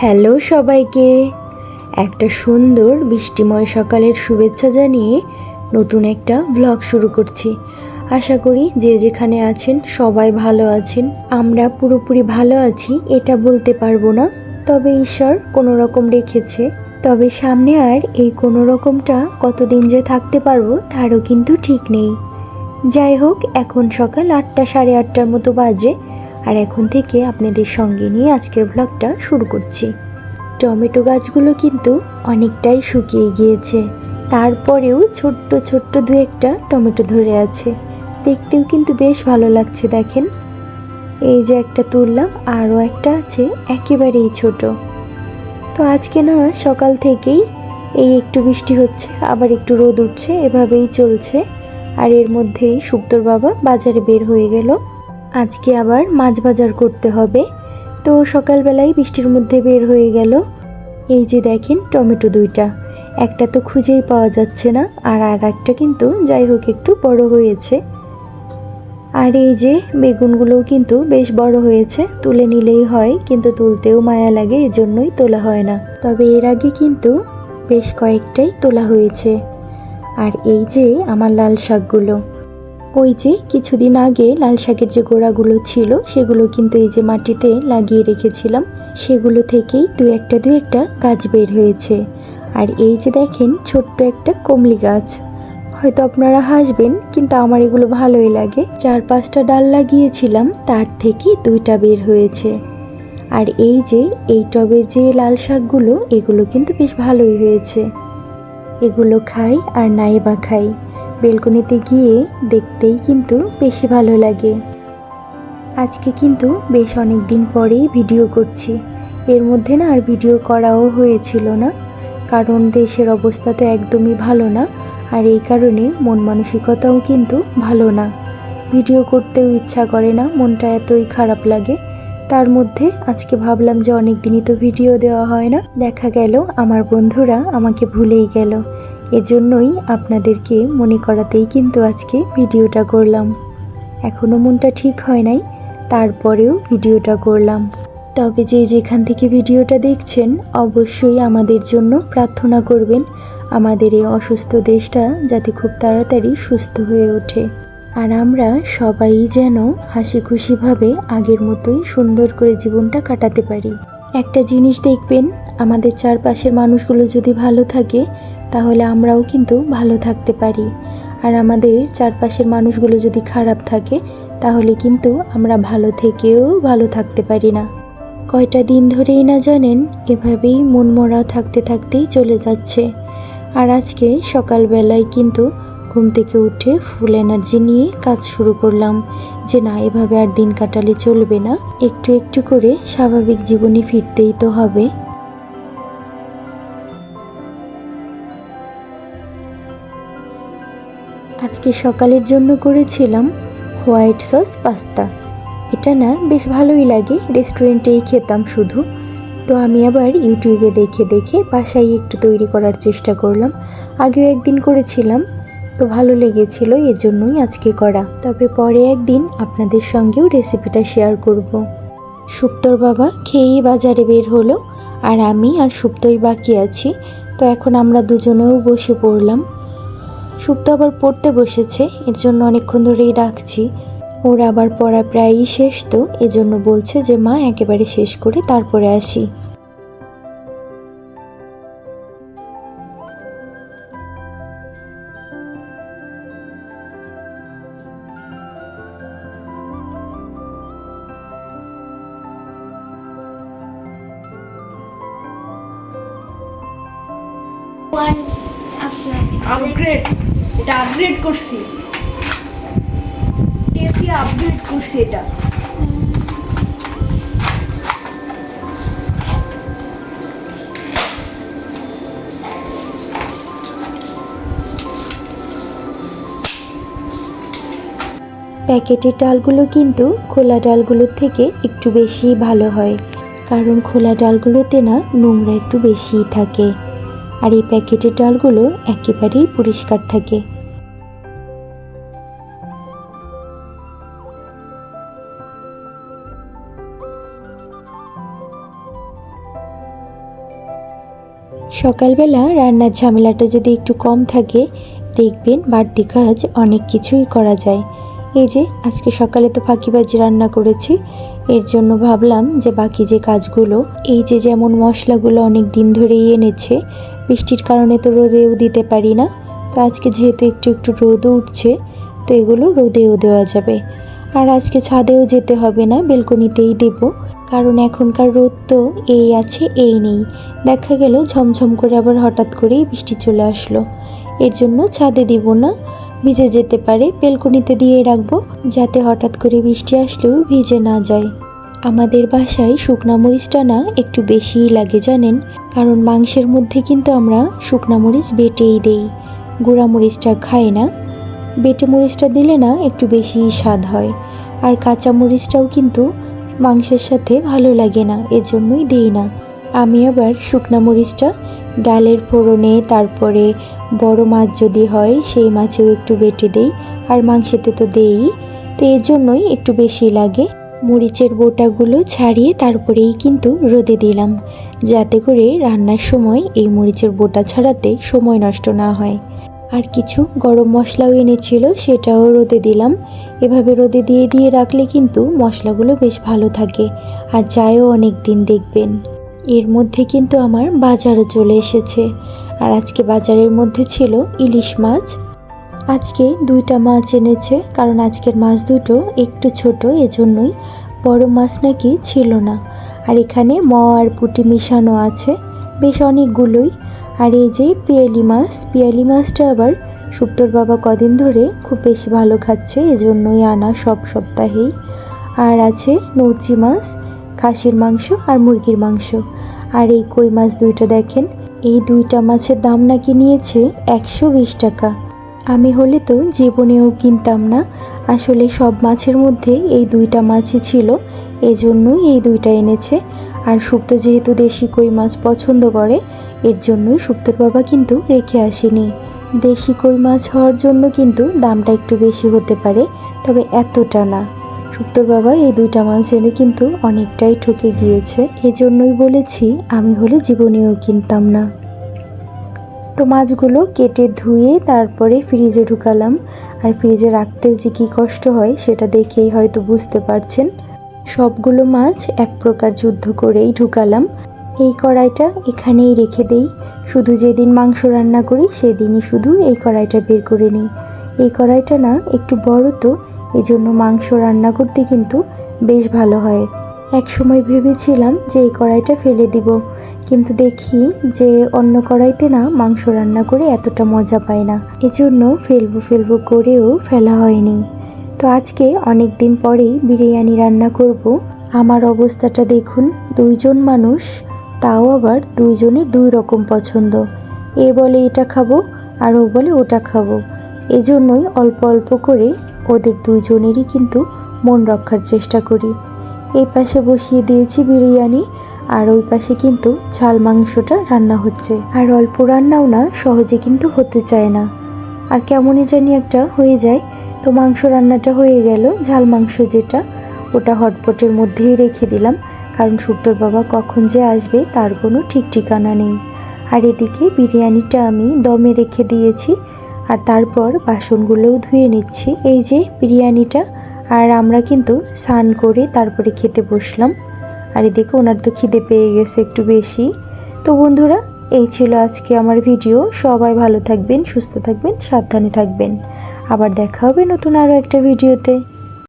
Hello সবাইকে। একটা সুন্দর বৃষ্টিময় সকালের শুভেচ্ছা জানিয়ে নতুন একটা ব্লগ শুরু করছি। আশা করি যে যেখানে আছেন সবাই ভালো আছেন। আমরা পুরোপুরি ভালো আছি, এটা বলতে পারব না। তবে ঈশ্বর কোনো রকম রেখেছে। তবে সামনে আর এই কোনো রকমটা কতদিন যে থাকতে পারব তারও কিন্তু ঠিক নেই। যাই হোক, এখন সকাল আটটা সাড়ে আটটার মতো বাজে। আর এখন থেকে আপনাদের সঙ্গে নিয়ে আজকের ব্লগটা শুরু করছি। টমেটো গাছগুলো কিন্তু অনেকটাই শুকিয়ে গিয়েছে। তারপরেও ছোট্ট ছোট্ট দু একটা টমেটো ধরে আছে। দেখতেও কিন্তু বেশ ভালো লাগছে, দেখেন। এই যে একটা তুললাম, আরও একটা আছে, একেবারেই ছোট। তো আজকে না, সকাল থেকেই এই একটু বৃষ্টি হচ্ছে, আবার একটু রোদ উঠছে, এভাবেই চলছে। আর এর মধ্যেই সুপ্তর বাবা বাজারে বের হয়ে গেল। আজকে আবার মাছ বাজার করতে হবে। তো সকালবেলায় বৃষ্টির মধ্যে বের হয়ে গেল। এই যে দেখেন টমেটো দুইটা। একটা তো খুঁজেই পাওয়া যাচ্ছে না, আর আর একটা কিন্তু যাই হোক একটু বড় হয়েছে। আর এই যে বেগুনগুলোও কিন্তু বেশ বড় হয়েছে, তুলে নিলেই হয়, কিন্তু তুলতেও মায়া লাগে, এজন্যই তোলা হয় না। তবে এর আগে কিন্তু বেশ কয়েকটাই তোলা হয়েছে। আর এই যে আমার লাল শাকগুলো। ওই যে কিছুদিন আগে লাল শাকের যে গোড়াগুলো ছিল, সেগুলো কিন্তু এই যে মাটিতে লাগিয়ে রেখেছিলাম, সেগুলো থেকেই দু একটা দু একটা গাছ বের হয়েছে। আর এই যে দেখেন, ছোট্ট একটা কমলি গাছ। হয়তো আপনারা হাসবেন, কিন্তু আমার এগুলো ভালোই লাগে। চার পাঁচটা ডাল লাগিয়েছিলাম, তার থেকে দুইটা বের হয়েছে। আর এই যে, এই টবের যে লাল শাকগুলো, এগুলো কিন্তু বেশ ভালোই হয়েছে। এগুলো খাই আর নাই বা খাই। বেলকনিতে গিয়ে দেখতেই কিন্তু বেশি ভালো লাগে। আজকে কিন্তু বেশ অনেক দিন পরেই ভিডিও করছি। এর মধ্যে না আর ভিডিও করাও হয়েছিল না। কারণ দেশের অবস্থা তো একদমই ভালো না, আর এই কারণে মন মানসিকতাও কিন্তু ভালো না। ভিডিও করতেও ইচ্ছা করে না, মনটা এতই খারাপ লাগে। তার মধ্যে আজকে ভাবলাম যে অনেক দিনই তো ভিডিও দেওয়া হয় না। দেখা গেল, আমার বন্ধুরা আমাকে ভুলেই গেল। এজন্যই আপনাদেরকে মনে করাতেই কিন্তু আজকে ভিডিওটা করলাম। এখনও মনটা ঠিক হয় নাই, তারপরেও ভিডিওটা করলাম। তবে যে যেখান থেকে ভিডিওটা দেখছেন, অবশ্যই আমাদের জন্য প্রার্থনা করবেন, আমাদের এই অসুস্থ দেশটা যাতে খুব তাড়াতাড়ি সুস্থ হয়ে ওঠে। আর আমরা সবাই যেন হাসি খুশিভাবে আগের মতোই সুন্দর করে জীবনটা কাটাতে পারি। একটা জিনিস দেখবেন, আমাদের চারপাশের মানুষগুলো যদি ভালো থাকে তাহলে আমরাও কিন্তু ভালো থাকতে পারি। আর আমাদের চারপাশের মানুষগুলো যদি খারাপ থাকে, তাহলে কিন্তু আমরা ভালো থেকেও ভালো থাকতে পারি না। কয়টা দিন ধরেই না জানেন, এভাবেই মনমরা থাকতে থাকতেই চলে যাচ্ছে। আর আজকে সকালবেলায় কিন্তু ঘুম থেকে উঠে ফুল এনার্জি নিয়ে কাজ শুরু করলাম, যে না, এভাবে আর দিন কাটালে চলবে না। একটু একটু করে স্বাভাবিক জীবনে ফিরতেই তো হবে। আজকে সকালের জন্য করেছিলাম হোয়াইট সস পাস্তা। এটা না বেশ ভালোই লাগে, রেস্টুরেন্টেই খেতাম শুধু। তো আমি আবার ইউটিউবে দেখে দেখে বাসায় একটু তৈরি করার চেষ্টা করলাম। আগেও একদিন করেছিলাম, তো ভালো লেগেছিল, এজন্যই আজকে করা। তবে পরে একদিন আপনাদের সঙ্গেও রেসিপিটা শেয়ার করব। সুপ্তর বাবা খেয়েই বাজারে বের হলো, আর আমি আর সুপ্তই বাকি আছি। তো এখন আমরা দুজনেও বসে পড়লাম। সুপ্ত আবার পড়তে বসেছে এর জন্য অনেকক্ষণ ধরেই ডাকছি। ওর আবার পড়া প্রায়ই শেষ তো এজন্য বলছে যে মা একেবারে শেষ করে তারপরে আসি। ওয়ান আপনার আপগ্রেড এটা আপগ্রেড করছি। আপগ্রেড করছি এটা? প্যাকেটের ডালগুলো কিন্তু খোলা ডালগুলোর থেকে একটু বেশি ভালো হয়, কারণ খোলা ডালগুলোতে না নোংরা একটু বেশিই থাকে। আর এই প্যাকেটের ডালগুলো একেবারেই পরিষ্কার থাকে। সকালবেলা রান্নার ঝামেলাটা যদি একটু কম থাকে, দেখবেন বাড়তি কাজ অনেক কিছুই করা যায়। এই যে, আজকে সকালে তো ফাঁকিবাজি রান্না করেছি। এর জন্য ভাবলাম যে বাকি যে কাজগুলো, এই যে যেমন মশলাগুলো অনেক দিন ধরেই এনেছে বৃষ্টির কারণে তো রোদেও দিতে পারি না। তো আজকে যেহেতু একটু একটু রোদও উঠছে, তো এগুলো রোদেও দেওয়া যাবে। আর আজকে ছাদেও যেতে হবে না, বেলকনিতেই দেব। কারণ এখনকার রোদ তো এই আছে, এই নেই। দেখা গেল ঝমঝম করে আবার হঠাৎ করেই বৃষ্টি চলে আসলো। এর জন্য ছাদে দিব না, ভিজে যেতে পারে। বেলকনিতে দিয়ে রাখব, যাতে হঠাৎ করে বৃষ্টি আসলেও ভিজে না যায়। আমাদের বাসায় শুকনা মরিচটা না একটু বেশিই লাগে, জানেন? কারণ মাংসের মধ্যে কিন্তু আমরা শুকনা মরিচ বেটেই দেই। গুঁড়া মরিচটা খাই না। বেটে মরিচটা দিলে না একটু বেশি স্বাদ হয়। আর কাঁচা মরিচটাও কিন্তু মাংসের সাথে ভালো লাগে না, এজন্যই দিই না। আমি আবার শুকনা মরিচটা ডালের ফোড়নে, তারপরে বড় মাছ যদি হয়, সেই মাছেও একটু বেটে দেই। আর মাংসেতে তো দেই তো এর জন্যই একটু বেশি লাগে। মরিচের বোটাগুলো ছাড়িয়ে তারপরেই কিন্তু রোদে দিলাম, যাতে করে রান্নার সময় এই মরিচের বোটা ছাড়াতে সময় নষ্ট না হয়। আর কিছু গরম মশলাও এনেছিল, সেটাও রোদে দিলাম। এভাবে রোদে দিয়ে দিয়ে রাখলে কিন্তু মশলাগুলো বেশ ভালো থাকে, আর যায়ও অনেক দিন দেখবেন। এর মধ্যে কিন্তু আমার বাজারও চলে এসেছে। আর আজকে বাজারের মধ্যে ছিল ইলিশ মাছ আজকে দুইটা মাছ এনেছে, কারণ আজকের মাছ দুটো একটু ছোট, এজন্যই বড় মাছ নাকি ছিল না। আর এখানে ম আর পুটি মিশানো আছে, বেশ অনেকগুলোই। আর এই যে পিয়ালি মাছ, পিয়ালি মাছটা আবার সুপ্তর বাবা কদিন ধরে খুব বেশি ভালো খাচ্ছে, এজন্যই আনা সব সপ্তাহেই। আর আছে নৌচি মাছ, খাসির মাংস আর মুরগির মাংস। আর এই কই মাছ দুইটা দেখেন, এই দুইটা মাছের দাম নাকি নিয়েছে একশো বিশ টাকা। আমি হলে তো জীবনেও কিনতাম না। আসলে সব মাছের মধ্যে এই দুইটা মাছই ছিল, এজন্যই এই দুইটা এনেছে। আর সুপ্ত যেহেতু দেশি কই মাছ পছন্দ করে, এর জন্যই সুপ্তর বাবা কিন্তু রেখে আসেনি। দেশি কই মাছ হওয়ার জন্য কিন্তু দামটা একটু বেশি হতে পারে, তবে এতটা না। সুপ্তর বাবা এই দুইটা মাছ এনে কিন্তু অনেকটাই ঠকে গিয়েছে। এজন্যই বলেছি আমি হলে জীবনেও কিনতাম না। তো মাছগুলো কেটে ধুয়ে তারপরে ফ্রিজে ঢুকালাম। আর ফ্রিজে রাখতেও যে কী কষ্ট হয়, সেটা দেখেই হয়তো বুঝতে পারছেন। সবগুলো মাছ এক প্রকার যুদ্ধ করেই ঢুকালাম। এই কড়াইটা এখানেই রেখে দেই। শুধু যেদিন মাংস রান্না করি, সেদিনই শুধু এই কড়াইটা বের করে নিই। এই কড়াইটা না, একটু বড় তো এই জন্য মাংস রান্না করতে কিন্তু বেশ ভালো হয়। এক সময় ভেবেছিলাম যে এই কড়াইটা ফেলে দিব। কিন্তু দেখি যে অন্য কড়াইতে না মাংস রান্না করে এতটা মজা পায় না। এজন্য ফেলব ফেলব করেও ফেলা হয়নি। তো আজকে অনেক দিন পরেই বিরিয়ানি রান্না করব। আমার অবস্থাটা দেখুন, দুইজন মানুষ, তাও আবার দুইজনের দুই রকম পছন্দ। এ বলে এটা খাব, আর ও বলে ওটা খাব। এজন্যই অল্প অল্প করে ওদের দুইজনেরই কিন্তু মন রক্ষার চেষ্টা করি। এই পাশে বসিয়ে দিয়েছি বিরিয়ানি আর ওই পাশে কিন্তু ঝাল মাংসটা রান্না হচ্ছে। আর অল্প রান্নাও না, সহজে কিন্তু হতে চায় না। আর কেমনই জানি একটা হয়ে যায়, তো মাংস রান্নাটা হয়ে গেল। ঝাল মাংস যেটা, ওটা হটপটের মধ্যেই রেখে দিলাম। কারণ সুপ্তর বাবা কখন যে আসবে, তার কোনো ঠিক ঠিকানা নেই। আর এদিকে বিরিয়ানিটা আমি দমে রেখে দিয়েছি। আর তারপর বাসনগুলোও ধুয়ে নিচ্ছি। এই যে বিরিয়ানিটা, আর আমরা কিন্তু স্নান করে তারপরে খেতে বসলাম। আর দেখো ওনার তো খিদে পেয়ে গেছে একটু বেশি। তো বন্ধুরা, এই ছিল আজকে আমার ভিডিও। সবাই ভালো থাকবেন, সুস্থ থাকবেন, সাবধানে থাকবেন। আবার দেখা হবে নতুন আরও একটা ভিডিওতে।